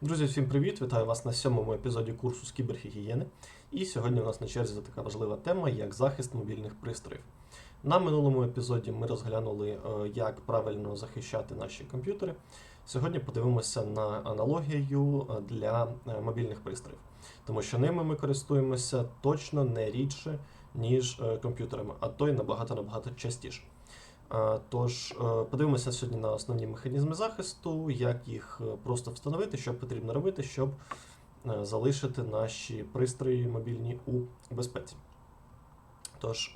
Друзі, всім привіт! Вітаю вас на сьомому епізоді курсу з кібергігієни. І сьогодні у нас на черзі така важлива тема, як захист мобільних пристроїв. На минулому епізоді ми розглянули, е, як правильно захищати наші комп'ютери. Сьогодні подивимося на аналогію е, для е, мобільних пристроїв, тому що ними ми користуємося точно не рідше, ніж комп'ютерами, а то й набагато набагато частіше. Тож е, подивимося сьогодні на основні механізми захисту, як їх е, просто встановити, що потрібно робити, щоб е, залишити наші пристрої мобільні у безпеці. Тож,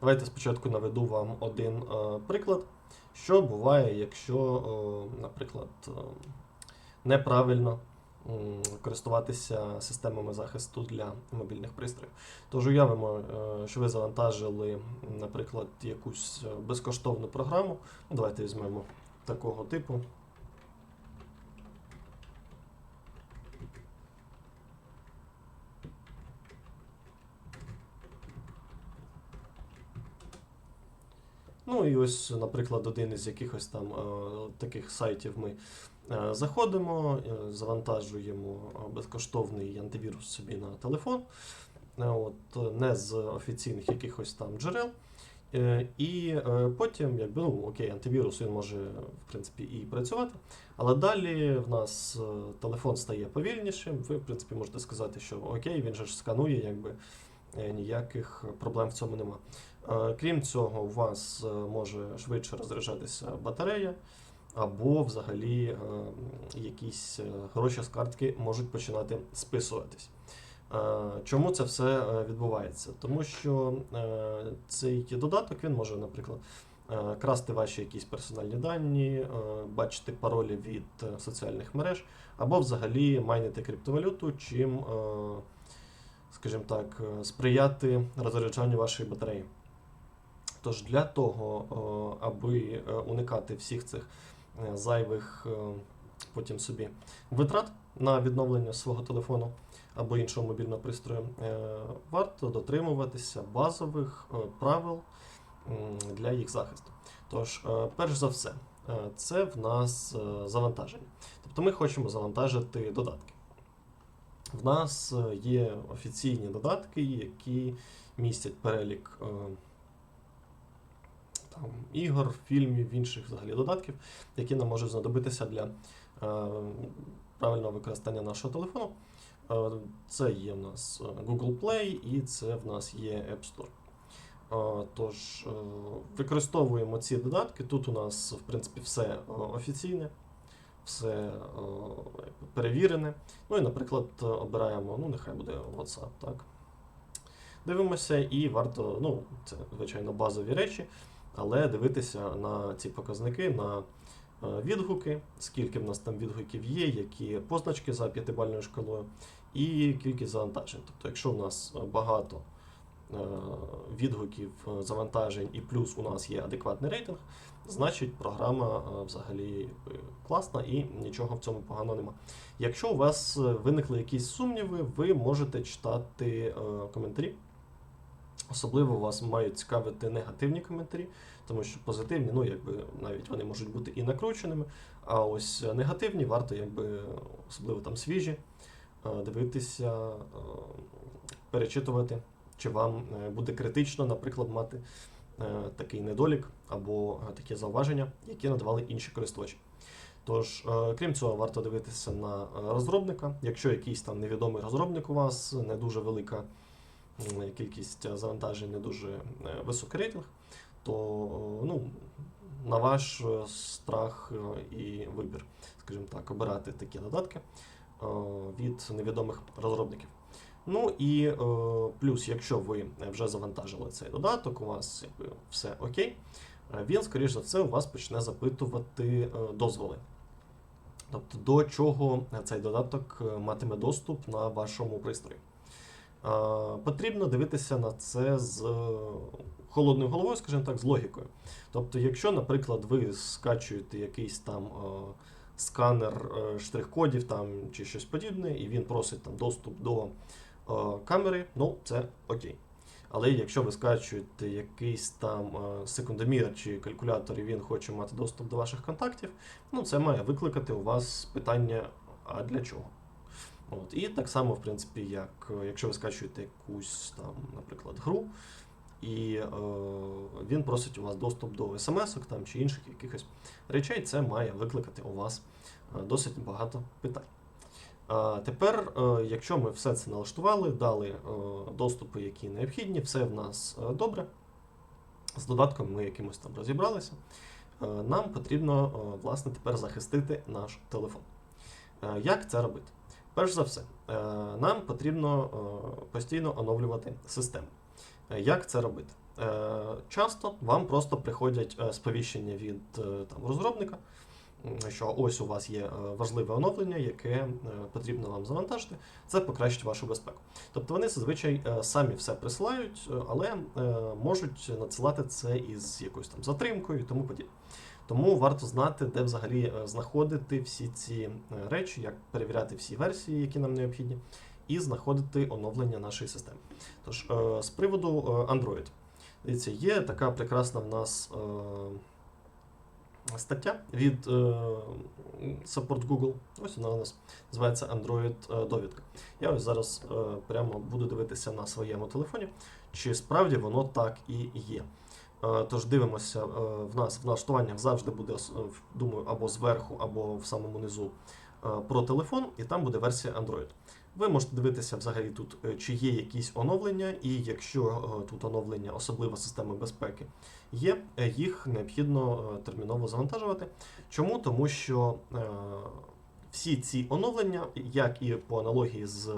давайте спочатку наведу вам один приклад, що буває, якщо, наприклад, неправильно користуватися системами захисту для мобільних пристроїв. Тож уявимо, е, що ви завантажили, наприклад, якусь е, безкоштовну програму. Ну, Давайте візьмемо такого типу. Ну і ось, наприклад, один із якихось там е, таких сайтів ми заходимо, е, завантажуємо е, безкоштовний антивірус собі на телефон, е, от, е, не з офіційних якихось там джерел. Е, І е, потім, якби, ну, окей, антивірус він може в принципі і працювати, але далі в нас е, телефон стає повільнішим. Ви, в принципі, можете сказати, що окей, він же ж сканує, якби е, ніяких проблем в цьому нема. Е, Крім цього, у вас е, може швидше розряджатися батарея, або взагалі е, якісь е, гроші з картки можуть починати списуватись. Е, Чому це все е, відбувається? Тому що е, цей додаток він може, наприклад, е, красти ваші якісь персональні дані, е, бачити паролі від е, соціальних мереж, або взагалі майнити криптовалюту, чим, е, скажімо так, е, сприяти розряджанню вашої батареї. Тож для того, е, аби е, уникати всіх цих е, зайвих е, потім собі витрат на відновлення свого телефону або іншого мобільного пристрою, е, варто дотримуватися базових е, правил для їх захисту. Тож, е, перш за все, е, це в нас е, завантаження. Тобто ми хочемо завантажити додатки. В нас е, є офіційні додатки, які містять перелік е, там, ігор, фільмів, інших взагалі додатків, які нам можуть знадобитися для е, правильного використання нашого телефону. Е, Це є в нас е, Google Play і це в нас є App Store. Е, Тож е, використовуємо ці додатки. Тут у нас, в принципі, все офіційне, все перевірене. Ну і, наприклад, обираємо, ну, нехай буде WhatsApp, так. Дивимося, і варто, ну, це, звичайно, базові речі, але дивитися на ці показники, на е, відгуки, скільки в нас там відгуків є, які позначки за п'ятибальною шкалою, і кількість завантажень. Тобто, якщо в нас е, багато е, відгуків, завантажень, і плюс у нас є адекватний рейтинг, значить програма взагалі класна і нічого в цьому поганого нема. Якщо у вас виникли якісь сумніви, ви можете читати коментарі. Особливо вас мають цікавити негативні коментарі, тому що позитивні, ну якби навіть вони можуть бути і накрученими. А ось негативні варто, якби особливо там свіжі, е, дивитися, е, перечитувати, чи вам е, буде критично, наприклад, мати такий недолік або такі зауваження, які надавали інші користувачі. Тож, крім цього, варто дивитися на розробника. Якщо якийсь там невідомий розробник у вас, не дуже велика кількість е, завантажень, не дуже е, високий рейтинг, то е, ну, на ваш е, страх е, і вибір, скажімо так, обирати такі додатки е, від невідомих розробників. Ну і е, плюс, якщо ви вже завантажили цей додаток, у вас якби все окей, е, він, скоріш за все, у вас почне запитувати е, дозволи. Тобто, до чого цей додаток е, матиме доступ на вашому пристрої. Потрібно дивитися на це з е, холодною головою, скажімо так, з логікою. Тобто, якщо, наприклад, ви скачуєте якийсь там е, сканер е, штрих-кодів там, чи щось подібне, і він просить там доступ до камери, ну це окей. Але якщо ви скачуєте якийсь там секундомір чи калькулятор, і він хоче мати доступ до ваших контактів, ну це має викликати у вас питання: а для чого. От. І так само, в принципі, як е, якщо ви скачуєте якусь там, наприклад, гру, і е, він просить у вас доступ до смс-ок там, чи інших якихось речей, це має викликати у вас е, досить багато питань. А тепер, е, якщо ми все це налаштували, дали доступи, які необхідні, все в нас добре. З додатком ми якимось там розібралися. Нам потрібно власне тепер захистити наш телефон. Як це робити? Перш за все, е, нам потрібно е, постійно оновлювати систему. Е, Як це робити? Часто вам просто приходять сповіщення від там, розробника, що ось у вас є важливе оновлення, яке потрібно вам завантажити, це покращить вашу безпеку. Тобто вони зазвичай самі все присилають, але можуть надсилати це із якоюсь там затримкою і тому подібне. Тому варто знати, де взагалі е, знаходити всі ці е, речі, як перевіряти всі версії, які нам необхідні, і знаходити оновлення нашої системи. Тож, е, з приводу Android. Дивіться, є така прекрасна в нас стаття від Support Google. Ось вона у нас називається Android е, довідка. Я ось зараз прямо буду дивитися на своєму телефоні, чи справді воно так і є. Е, Тож дивимося, е, в нас в налаштуваннях завжди буде, е, думаю, або зверху, або в самому низу про телефон, і там буде версія Android. Ви можете дивитися взагалі тут, чи є якісь оновлення, і якщо тут оновлення, особлива система безпеки є, їх необхідно терміново завантажувати. Чому? Тому що всі ці оновлення, як і по аналогії з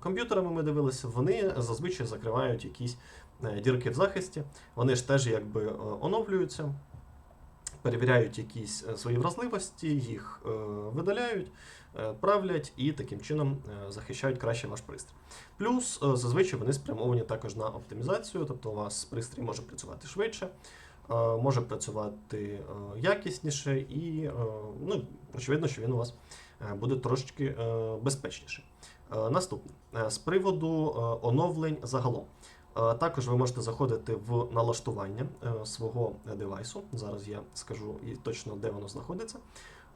комп'ютерами ми дивилися, вони зазвичай закривають якісь дірки в захисті. Вони ж теж якби е, оновлюються, перевіряють якісь е, свої вразливості, їх е, видаляють, е, правлять і таким чином е, захищають краще ваш пристрій. Плюс е, зазвичай вони спрямовані також на оптимізацію, тобто у вас пристрій може працювати швидше. е, Може працювати е, якісніше, і е, ну, очевидно, що він у вас е, буде трошечки е, безпечніший. Е, Наступне Е, з приводу е, оновлень загалом. Е, Також ви можете заходити в налаштування е, свого девайсу. Зараз я скажу і точно, де воно знаходиться.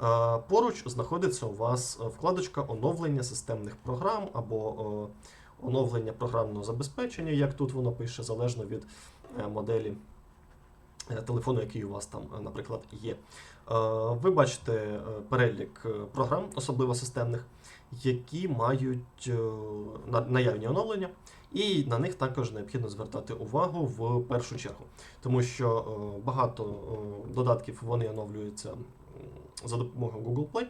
Е, Поруч знаходиться у вас е, вкладочка оновлення системних програм або е, оновлення програмного забезпечення, як тут воно пише, залежно від е, моделі е, телефону, який у вас там, е, наприклад, є. Е, Ви бачите е, перелік е, програм, особливо системних, які мають е, наявні оновлення. І на них також необхідно звертати увагу в першу чергу, тому що е, багато е, додатків вони оновлюються за допомогою Google Play.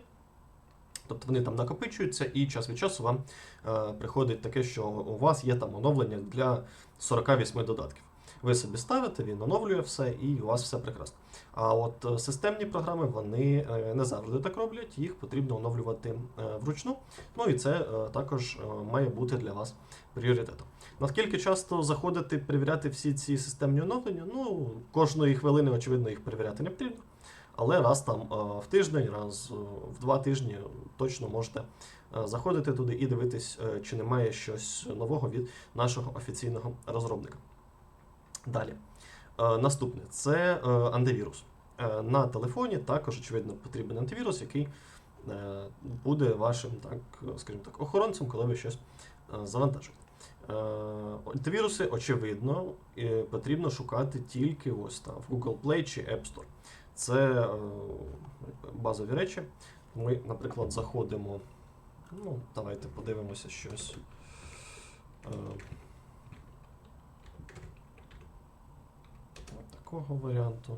Тобто вони там накопичуються, і час від часу вам е, приходить таке, що у вас є там оновлення для 48 додатків. Ви собі ставите, він оновлює все, і у вас все прекрасно. А от е, системні програми вони е, не завжди так роблять, їх потрібно оновлювати е, вручну. Ну і це також має бути для вас пріоритетом. Наскільки часто заходити перевіряти всі ці системні оновлення? Ну, кожної хвилини, очевидно, їх перевіряти не потрібно. Але раз там в тиждень, раз в два тижні точно можете заходити туди і дивитись, чи немає щось нового від нашого офіційного розробника. Далі. Е, Наступне це е, антивірус. Е, На телефоні також, очевидно, потрібен антивірус, який буде вашим, так, скажімо так, охоронцем, коли ви щось завантажуєте. Антивіруси, очевидно, потрібно шукати тільки ось там в Google Play чи App Store. Це базові речі. Ми, наприклад, заходимо. Ну, давайте подивимося щось. Е, от такого варіанту.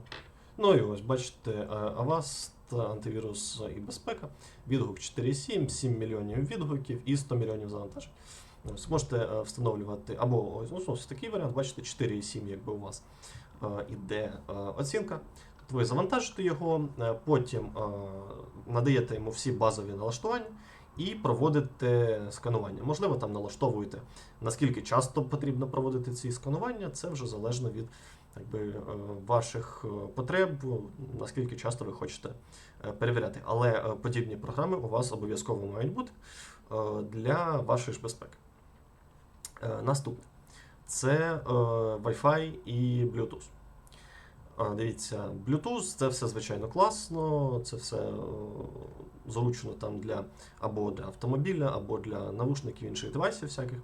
Ну і ось, бачите, е, Avast, антивірус і безпека. Відгук 4.7, 7 мільйонів відгуків і 100 мільйонів завантажень. Ось, можете е, встановлювати або ось, ну, ось такий варіант, бачите, 4.7, якби у вас е, іде е, оцінка. Ви завантажите його, е, потім е, надаєте йому всі базові налаштування і проводите сканування. Можливо, там налаштовуєте, наскільки часто потрібно проводити ці сканування, це вже залежно від якби, е, ваших е, потреб, наскільки часто ви хочете е, перевіряти. Але подібні програми у вас обов'язково мають бути для вашої ж безпеки. Наступне це Wi-Fi і Bluetooth. Дивіться, Bluetooth це все звичайно класно, це все е, зручно там для або для автомобіля, або для навушників інших девайсів всяких,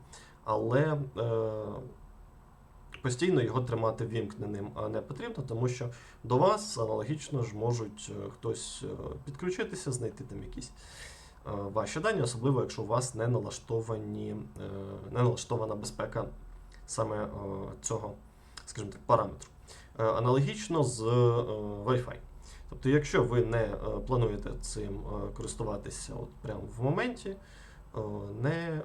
але е, постійно його тримати вімкненим не потрібно, тому що до вас аналогічно ж можуть е, хтось е, підключитися, знайти там якісь ваші дані, особливо якщо у вас не налаштовані, не налаштована безпека саме цього, скажімо так, параметру. Е, Аналогічно з е, Wi-Fi. Тобто, якщо ви не е, плануєте цим користуватися от прямо в моменті, не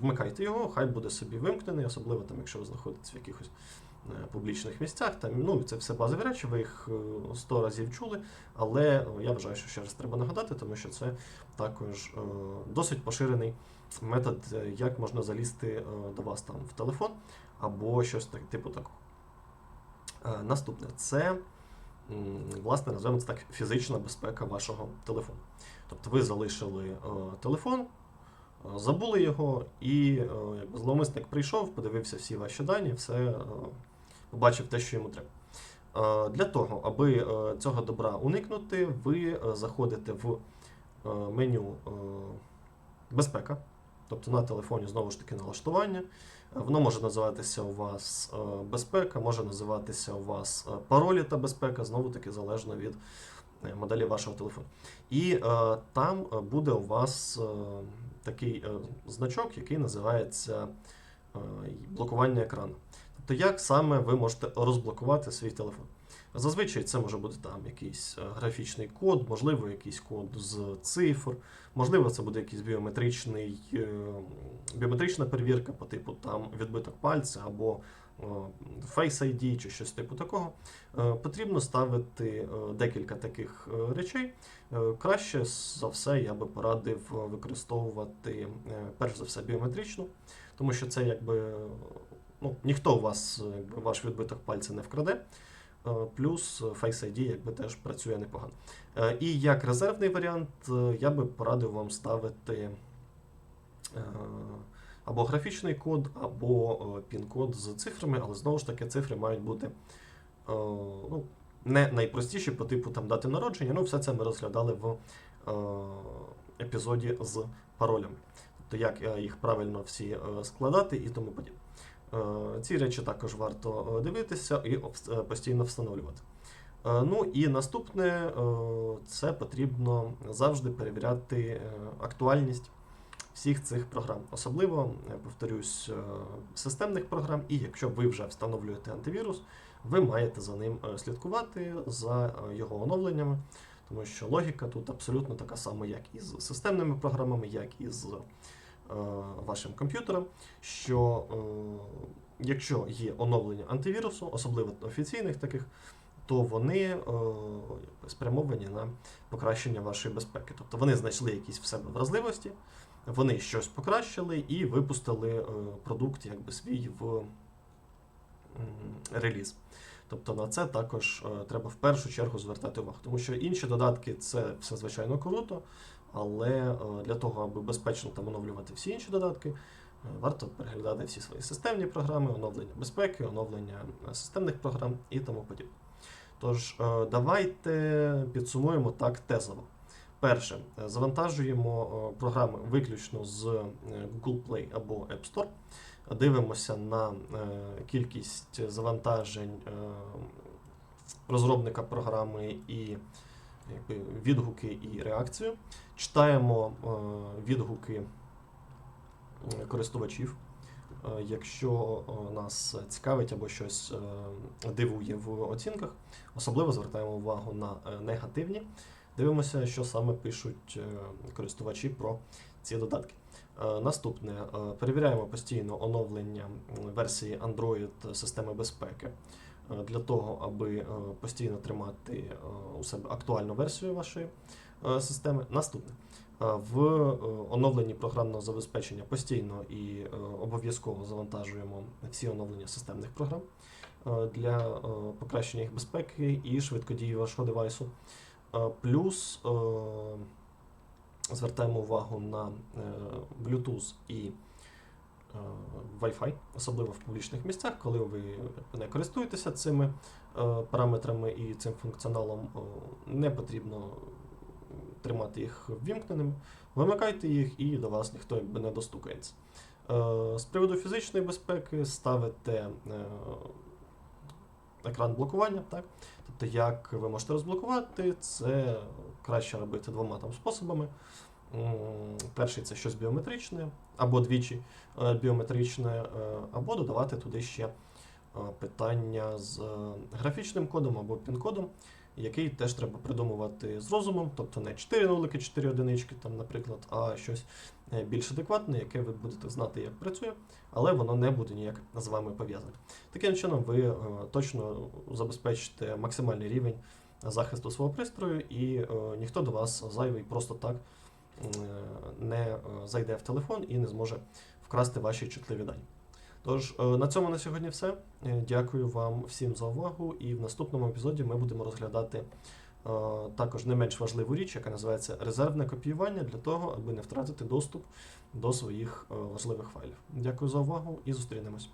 вмикайте його, хай буде собі вимкнений, особливо там, якщо ви знаходитесь в якихось публічних місцях. Там, ну, це все базові речі, ви їх сто разів чули, але я вважаю, що ще раз треба нагадати, тому що це також досить поширений метод, як можна залізти до вас там в телефон або щось так, типу такого. Е, Наступне це, власне, називаємо це так, фізична безпека вашого телефону. Тобто ви залишили е, телефон, е, забули його, і якби зловмисник прийшов, подивився всі ваші дані, все побачив те, що йому треба. Для того, аби цього добра уникнути, ви заходите в меню безпека, тобто на телефоні знову ж таки налаштування. Воно може називатися у вас е, безпека, може називатися у вас е, паролі та безпека, знову таки залежно від е, моделі вашого телефону. І е, там буде у вас е, такий е, значок, який називається е, блокування екрану. Тобто, як саме ви можете розблокувати свій телефон? Зазвичай це може бути там якийсь е, графічний код, можливо, якийсь код з цифр, можливо, це буде якийсь біометричний, е, біометрична перевірка по типу там відбиток пальця або е, Face ID чи щось типу такого. Потрібно ставити декілька таких речей. Краще за все я би порадив використовувати перш за все біометричну, тому що це якби ну, ніхто у вас якби, ваш відбиток пальця не вкраде. Е, Плюс Face ID якби теж працює непогано. Е, І як резервний варіант, е, я би порадив вам ставити або графічний код, або пін-код з цифрами, але знову ж таки цифри мають бути ну, не найпростіші по типу там, дати народження. Ну, все це ми розглядали в епізоді з паролями. Тобто, як їх правильно всі складати і тому подібне. Е, Ці речі також варто е, дивитися і е, постійно встановлювати. Ну і наступне це потрібно завжди перевіряти актуальність всіх цих програм. Особливо, повторюсь, системних програм. І якщо ви вже встановлюєте антивірус, ви маєте за ним слідкувати за його оновленнями, тому що логіка тут абсолютно така сама, як і з системними програмами, як і з вашим комп'ютером. Що якщо є оновлення антивірусу, особливо офіційних таких, то вони е, спрямовані на покращення вашої безпеки. Тобто вони знайшли якісь в себе вразливості, вони щось покращили і випустили е, продукт якби свій в реліз. Тобто на це також е, треба в першу чергу звертати увагу, тому що інші додатки це все звичайно круто, але для того, аби безпечно там оновлювати всі інші додатки, варто переглядати всі свої системні програми, оновлення безпеки, оновлення е, системних програм і тому подібне. Тож, е, давайте підсумуємо так тезово. Перше, завантажуємо е, програми виключно з Google Play або App Store. Дивимося на кількість завантажень розробника програми і відгуки і реакцію. Читаємо відгуки користувачів. Е, Якщо е, нас цікавить або щось е, дивує в оцінках, особливо звертаємо увагу на е, негативні. Дивимося, що саме пишуть е, користувачі про ці додатки. Е, Наступне е, перевіряємо постійно оновлення версії Android системи безпеки е, для того, аби е, постійно тримати е, у себе актуальну версію вашої е, системи. Наступне е, в е, оновленні програмного забезпечення постійно і е, обов'язково завантажуємо всі оновлення системних програм е, для е, покращення їх безпеки і швидкодії вашого девайсу. Е, Плюс е, звертаємо увагу на е, Bluetooth і е, Wi-Fi, особливо в публічних місцях, коли ви не користуєтеся цими е, параметрами і цим функціоналом, е, не потрібно тримати їх ввімкненими, вимикайте їх і до вас ніхто якби не достукається. Е, З приводу фізичної безпеки ставите е, екран блокування. Так? Тобто, як ви можете розблокувати, це краще робити двома там способами. Перший це щось біометричне, або двічі е, біометричне, або додавати туди ще питання з графічним кодом або пін-кодом, який теж треба придумувати з розумом, тобто не 4 нулики, 4 одинички, там, наприклад, а щось е, більш адекватне, яке ви будете знати, як працює, але воно не буде ніяк з вами пов'язане. Таким чином, ви е, точно забезпечите максимальний рівень захисту свого пристрою, і е, ніхто до вас зайвий просто так не зайде в телефон і не зможе вкрасти ваші чутливі дані. Тож, е, на цьому на сьогодні все. Е, Дякую вам всім за увагу, і в наступному епізоді ми будемо розглядати е, також не менш важливу річ, яка називається резервне копіювання для того, аби не втратити доступ до своїх важливих файлів. Дякую за увагу і зустрінемось.